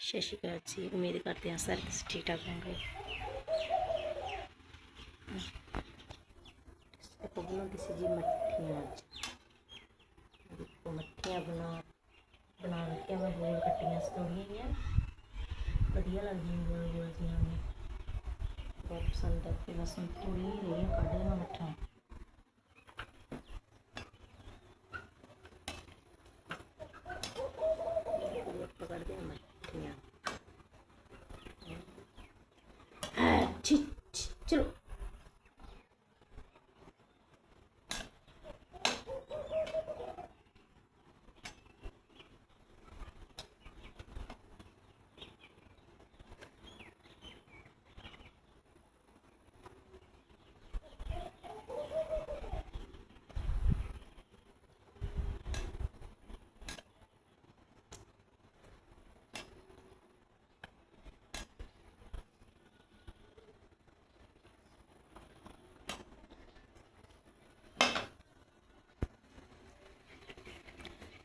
ਸਤਿ ਸ਼੍ਰੀ ਅਕਾਲ ਜੀ ਉਮੀਦ ਕਰਦੇ ਹਾਂ ਸਾਰੇ ਤੁਸੀਂ ਠੀਕ ਠਾਕ ਹੋਵੋਗੇ ਆਪਾਂ ਬਣਾਉਂਦੇ ਸੀ ਜੀ ਮੱਠੀਆਂ ਅੱਜ ਦੇਖੋ ਮੱਠੀਆਂ ਬਣਾ ਬਣਾ ਕੇ ਮੈਂ ਗੋਲ ਕੱਟੀਆਂ ਸਤੋੜੀਆਂ ਆ ਵਧੀਆ ਲੱਗਦੀਆਂ ਗੋਲ ਗੋਲ ਜਿਹੀਆਂ ਨੇ ਬਹੁਤ ਪਸੰਦ ਆ ਤੇ ਬਸ ਹੁਣ ਥੋੜੀ ਰਹੀ ਕੱਢ ਲੈਣਾ ਮੱਠਾ ਪਕੜਦੇ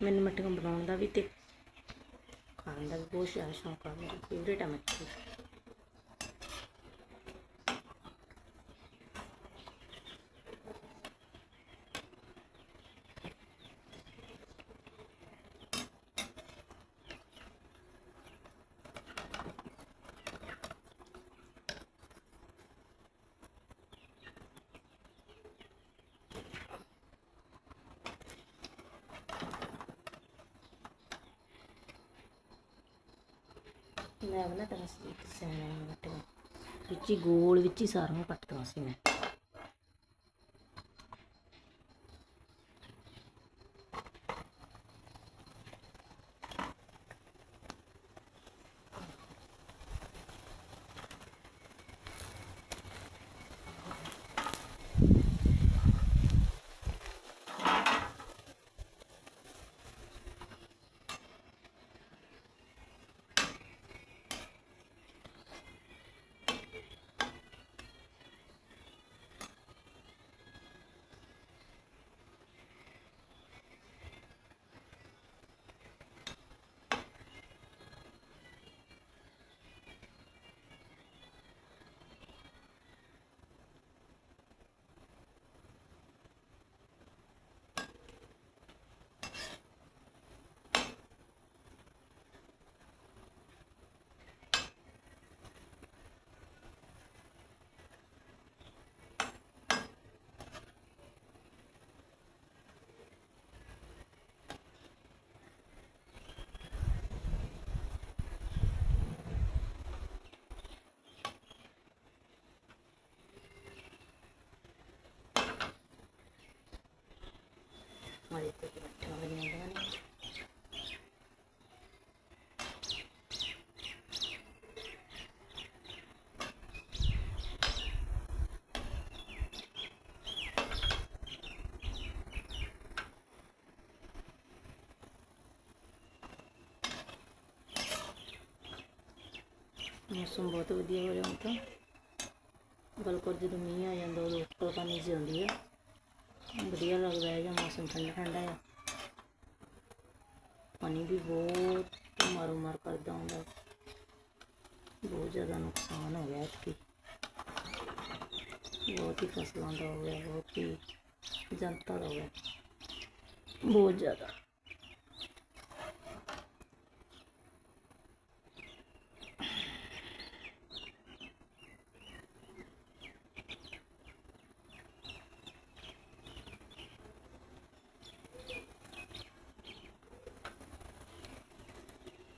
ਮੈਨੂੰ ਮੱਠੀਆਂ ਬਣਾਉਣ ਦਾ ਵੀ ਤੇ ਖਾਣ ਦਾ ਵੀ ਬਹੁਤ ਜ਼ਿਆਦਾ ਸ਼ੌਂਕ ਆ ਮੇਰੀ ਫੇਵਰੇਟ ਆ ਮੱਠੀ ਮੈਂ ਬਣਾ ਤਾਂ ਸੀ ਕਿਸੇ ਨੇ ਮੱਠੀਆਂ ਵਿੱਚ ਹੀ ਗੋਲ ਵਿੱਚ ਹੀ ਸਾਰੀਆਂ ਕੱਟਦਾ ਸੀ ਮੈਂ ਮਾਰੇ ਤੇ ਮੱਠੀਆਂ ਬਣੀਆਂ ਨੇ ਮੌਸਮ ਬਹੁਤ ਵਧੀਆ ਹੋ ਰਿਹਾ ਹੁਣ ਤਾਂ ਬਲਕੁਰ ਜਦੋਂ ਮੀਂਹ ਆ ਜਾਂਦਾ ਉਦੋਂ ਉੱਪਰ ਪਾਣੀ ਜਿਹੀ ਆਉਂਦੀ ਆ ਵਧੀਆ ਲੱਗਦਾ ਹੈ ਜਾਂ ਮੌਸਮ ਠੰਡਾ ਠੰਡਾ ਆ। ਪਾਣੀ ਵੀ ਬਹੁਤ ਮਾਰੋ ਮਾਰ ਕਰਦਾ ਹੁੰਦਾ। ਬਹੁਤ ਜ਼ਿਆਦਾ ਨੁਕਸਾਨ ਹੋ ਗਿਆ ਇਤਕੀ ਬਹੁਤ ਹੀ ਫਸਲਾਂ ਦਾ ਹੋ ਗਿਆ, ਬਹੁਤ ਹੀ ਜਨਤਾ ਦਾ ਹੋ ਗਿਆ। ਬਹੁਤ ਜ਼ਿਆਦਾ।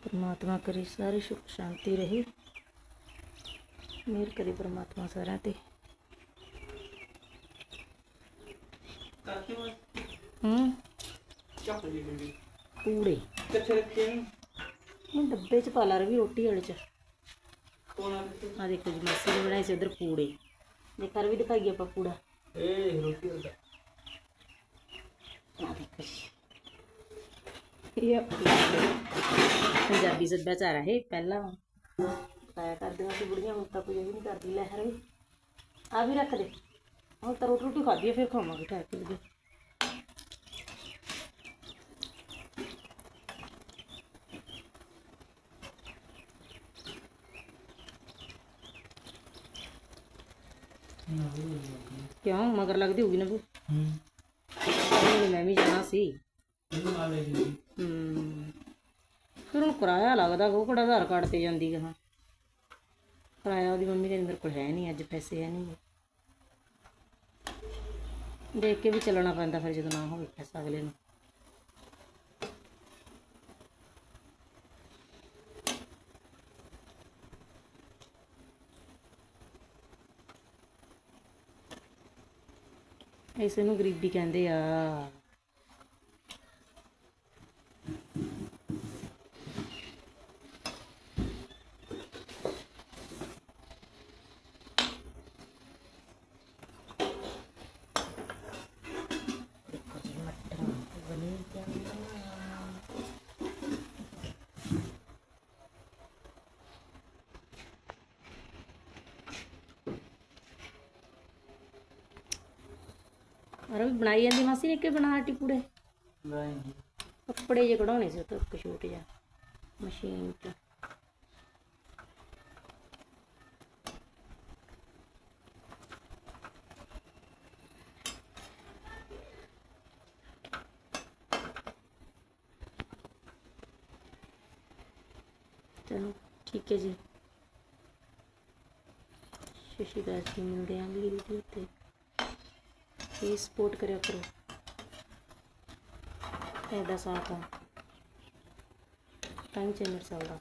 ਪਰਮਾਤਮਾ ਕਰੇ ਸਾਰੇ ਸੁਖ ਸ਼ਾਂਤੀ ਰਹੇ। ਮਿਹਰ ਕਰੇ ਪਰਮਾਤਮਾ ਸਾਰਿਆਂ ਤੇ। ਹੂੰ। ਪੂੜੇ ਕਿੱਥੇ ਰੱਖੇ ਨੇ ਮੈਂ ਡੱਬੇ ਚ ਪਾ ਲਾ ਰਹੀ ਰੋਟੀ ਵਾਲੇ ਚ। ਆ ਦੇਖੋ ਜੀ ਮਾਸੀ ਨੇ ਬਣਾਏ ਸੀ ਉਧਰ ਪੂੜੇ ਦੇ ਕਰ ਵੀ ਦਿਖਾਈਏ ਆਪਾਂ ਪੂੜਾ ਇਹ ਰੋਟੀ ਦਾ ਇਹ ਪੰਜਾਬੀ ਸੱਭਿਆਚਾਰ ਆ ਇਹ ਪਹਿਲਾਂ ਪਾਇਆ ਕਰਦੀਆਂ ਸੀ ਬੁੜੀਆਂ ਹੁਣ ਤਾਂ ਕੋਈ ਇਹ ਨਹੀਂ ਕਰਦੀ ਲਹਿਰ ਵੀ ਆ ਵੀ ਰੱਖ ਦੇ ਹੁਣ ਤਾਂ ਰੋਟੀ ਰੋਟੀ ਖਾਧੀ ਫਿਰ ਖਾਵਾਂਗੇ ਠਹਿਰ ਕੇ ਜੀ क्यों मगर लगती होगी ना वो मैं भी जाना सी ਇਹਨੂੰ ਨਾਲ ਲੈ ਜੀ ਹੂੰ। ਫਿਰ ਹੁਣ ਕਿਰਾਇਆ ਲੱਗਦਾ ਉਹ ਕਿਹੜਾ ਆਧਾਰ ਕਾਰਡ ਤੇ ਜਾਂਦੀ ਗਾ। ਕਿਰਾਇਆ ਉਹਦੀ ਮੰਮੀ ਕਹਿੰਦੀ ਮੇਰੇ ਕੋਲ ਹੈ ਨਹੀਂ ਅੱਜ ਪੈਸੇ ਹੈ ਨਹੀਂ ਦੇਖ ਕੇ ਵੀ ਚੱਲਣਾ ਪੈਂਦਾ ਫਿਰ ਜਦੋਂ ਨਾ ਹੋਵੇ ਪੈਸਾ ਅਗਲੇ ਨੂੰ। ਇਸੇ ਨੂੰ ਗਰੀਬੀ ਕਹਿੰਦੇ ਆ ਦੇਖੋ ਜੀ ਮਟਰ ਬਣੀ ਜਾਂਦੀਆਂ ਅਰੇ ਵੀ ਬਣਾਈ ਜਾਂਦੀ, ਮਾਸੀ ਨੇ ਕਿ ਬਣਾ ਹਟੀ ਪੂੜੇ? ਨਹੀਂ ਕੱਪੜੇ ਜੇ ਕਢਾਉਣੇ ਸੀ, ਉਹ ਤਾਂ ਇੱਕ ਛੋਟ ਜਿਹਾ, ਮਸ਼ੀਨ ਤੇ ਚਲੋ, ਠੀਕ ਹੈ ਜੀ। ਸਤਿ ਸ਼੍ਰੀ ਅਕਾਲ ਜੀ ਮਿਲਦੇ ਹਾਂ ਅਗਲੀ ਵੀਡੀਓ ਤੇ हीस पोट करियो करो ऐदा साथ तंग चेनर चलता